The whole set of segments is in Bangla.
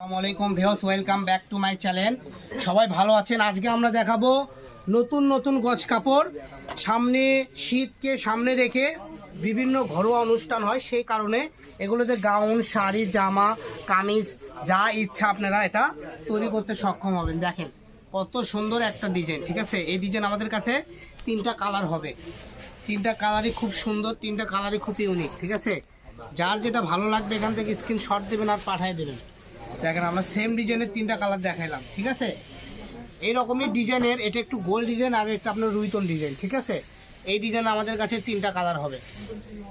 আসসালামু আলাইকুম views welcome back to my channel. সবাই ভালো আছেন? আজকে আমরা দেখাবো নতুন নতুন গজ কাপড়। সামনে শীতকে সামনে রেখে বিভিন্ন ঘরোয়া অনুষ্ঠান হয়, সেই কারণে এগুলোতে গাউন, শাড়ি, জামা, কামিজ, যা ইচ্ছা আপনারা এটা তৈরি করতে সক্ষম হবেন। দেখেন, কত সুন্দর একটা ডিজাইন, ঠিক আছে? এই ডিজাইন আমাদের কাছে তিনটা কালার হবে। তিনটা কালারই খুব সুন্দর, তিনটা কালারই খুব ইউনিক, ঠিক আছে? যার যেটা ভালো লাগবে এখান থেকে স্ক্রিনশট দেবেন আর পাঠিয়ে দেবেন। দেখেন, আমরা সেম ডিজাইনের তিনটা কালার দেখাইলাম, ঠিক আছে? এই রকমই ডিজাইনের এটা একটু গোল ডিজাইন আর একটা আপনার রুইতন ডিজাইন ঠিক আছে? এই ডিজাইন আমাদের কাছে তিনটা কালার হবে।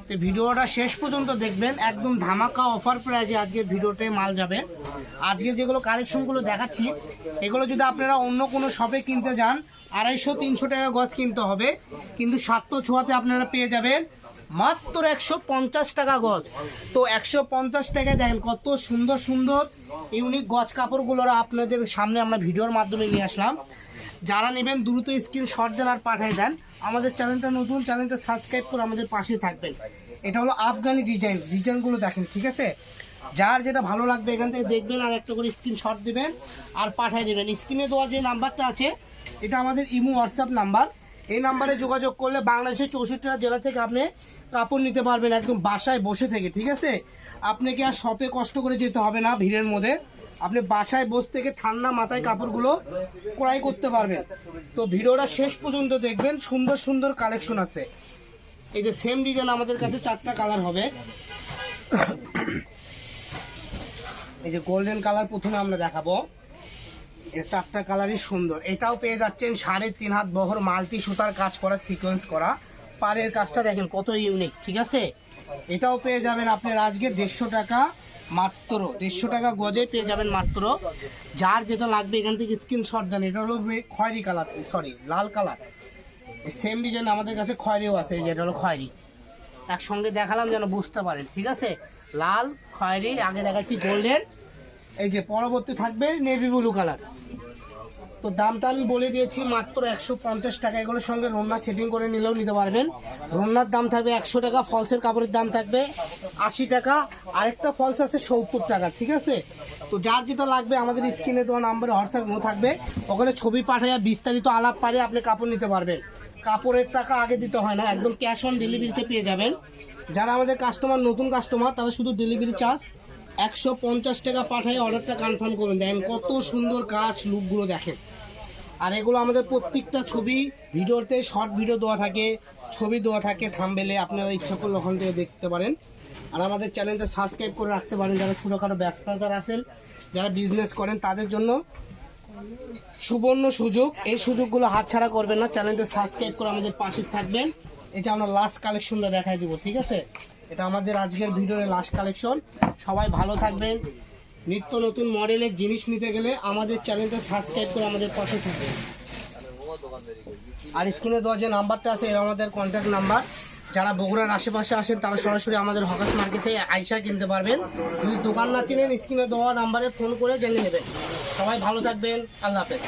তো ভিডিওটা শেষ পর্যন্ত দেখবেন, একদম ধামাকা অফার প্রাইজে আজকে ভিডিওতে মাল যাবে। আজকে যেগুলো কালেকশনগুলো দেখাচ্ছি, এগুলো যদি আপনারা অন্য কোনো শপে কিনতে যান, আড়াইশো, তিনশো টাকা গজ কিনতে হবে, কিন্তু সাতশো ছোঁয়াতে আপনারা পেয়ে যাবেন মাত্র একশো পঞ্চাশ টাকা গজ। তো একশো পঞ্চাশ টাকায় দেখেন কত সুন্দর সুন্দর ইউনিক গজ কাপড়গুলো আপনাদের সামনে আমরা ভিডিওর মাধ্যমে নিয়ে আসলাম। যারা নেবেন দ্রুত স্ক্রিনশট দেন আর পাঠিয়ে দেন। আমাদের চ্যানেলটা নতুন, চ্যানেলটা সাবস্ক্রাইব করে আমাদের পাশে থাকবেন। এটা হলো আফগানি ডিজাইন ডিজাইনগুলো দেখেন, ঠিক আছে? যার যেটা ভালো লাগবে এখান থেকে দেখবেন আর একটা করে স্ক্রিনশট দেবেন আর পাঠিয়ে দেবেন। স্ক্রিনে দেওয়া যে নাম্বারটা আছে, এটা আমাদের ইমো হোয়াটসঅ্যাপ নাম্বার এই নাম্বারে যোগাযোগ করলে বাংলাদেশের চৌষট্টিটা জেলা থেকে আপনি কাপড় নিতে পারবেন একদম বাসায় বসে থেকে, ঠিক আছে? আপনাকে আর শপে কষ্ট করে যেতে হবে না ভিড়ের মধ্যে। আপনি বাসায় বসে থেকে ঠান্ডা মাথায় কাপড়গুলো ক্রয় করতে পারবেন। তো ভিডিওটা শেষ পর্যন্ত দেখবেন, সুন্দর সুন্দর কালেকশন আছে। এই যে সেম ডিজাইন আমাদের কাছে চারটা কালার হবে। এই যে গোল্ডেন কালার প্রথমে আমরা দেখাবো। চারটা কালারই সুন্দর। এটাও পেয়ে যাচ্ছেন সাড়ে তিন হাত বহর মাল্টি সুতার কাজ করা সিকোয়েন্স করা। পাড়ের কাজটা দেখেন কত ইউনিক ঠিক আছে? এটাও পেয়ে যাবেন আপনার আজকে দেড়শো টাকা মাত্র, দেড়শো টাকা গজে পেয়ে যাবেন মাত্র। যার যেটা লাগবে এখান থেকে স্ক্রিনশট দেন। এটা হলো খয়েরি কালার সরি লাল কালার সেম ডিজাইন আমাদের কাছে খয়েরিও আছে, এই যে এটা হলো খয়েরি। একসঙ্গে দেখালাম যেন বুঝতে পারেন, ঠিক আছে? লাল, খয়েরি, আগে দেখাচ্ছি গোল্ডেন এই যে পরবর্তী থাকবে নেভি ব্লু কালার। তো দামটা আমি বলে দিয়েছি মাত্র একশো পঞ্চাশ টাকা। এগুলোর সঙ্গে রন্না সেটিং করে নিলেও নিতে পারবেন। রন্নার দাম থাকবে একশো টাকা, ফলসের কাপড়ের দাম থাকবে আশি টাকা। আরেকটা ফলস আছে সত্তর টাকা, ঠিক আছে? তো যার যেটা লাগবে আমাদের স্ক্রিনে দেওয়া নাম্বারে হোয়াটসঅ্যাপ থাকবে। ওখানে ছবি পাঠাইয়া বিস্তারিত আলাপ পারে আপনি কাপড় নিতে পারবেন। কাপড়ের টাকা আগে দিতে হয় না, একদম ক্যাশ অন ডেলিভারিতে পেয়ে যাবেন। যারা আমাদের কাস্টমার নতুন কাস্টমার তারা শুধু ডেলিভারি চার্জ একশো পঞ্চাশ টাকা পাঠায় অর্ডারটা কনফার্ম করুন। দেখেন কত সুন্দর কাজ লুকগুলো দেখেন। আর এগুলো আমাদের প্রত্যেকটা ছবি, ভিডিওতে শর্ট ভিডিও দেওয়া থাকে, ছবি দেওয়া থাকে থামবেলে আপনারা ইচ্ছা করলে ওখান থেকে দেখতে পারেন। আর আমাদের চ্যানেলটা সাবস্ক্রাইব করে রাখতে পারেন যারা ছোটোখাটো ব্যবসাদার আছেন, যারা বিজনেস করেন, তাদের জন্য সুবর্ণ সুযোগ। এই সুযোগগুলো হাতছাড়া করবেন না। চ্যানেলটা সাবস্ক্রাইব করে আমাদের পাশে থাকবেন। এটা আমরা লাস্ট কালেকশনটা দেখাই দিব, ঠিক আছে? এটা আমাদের আজকের ভিডিওর লাস্ট কালেকশন সবাই ভালো থাকবেন। নিত্য নতুন মডেলের জিনিস নিতে গেলে আমাদের চ্যানেলটা সাবস্ক্রাইব করে আমাদের পাশে থাকবেন। আর স্ক্রিনে দেওয়া যে নাম্বারটা আছে এটা আমাদের কন্ট্যাক্ট নাম্বার। যারা বগুড়ার আশেপাশে আসেন, তারা সরাসরি আমাদের হকাস মার্কেটে আইসা কিনতে পারবেন। যদি দোকান না চিনেন স্ক্রিনে দেওয়া নাম্বারে ফোন করে জেনে নেবেন। সবাই ভালো থাকবেন। আল্লাহ হাফেজ।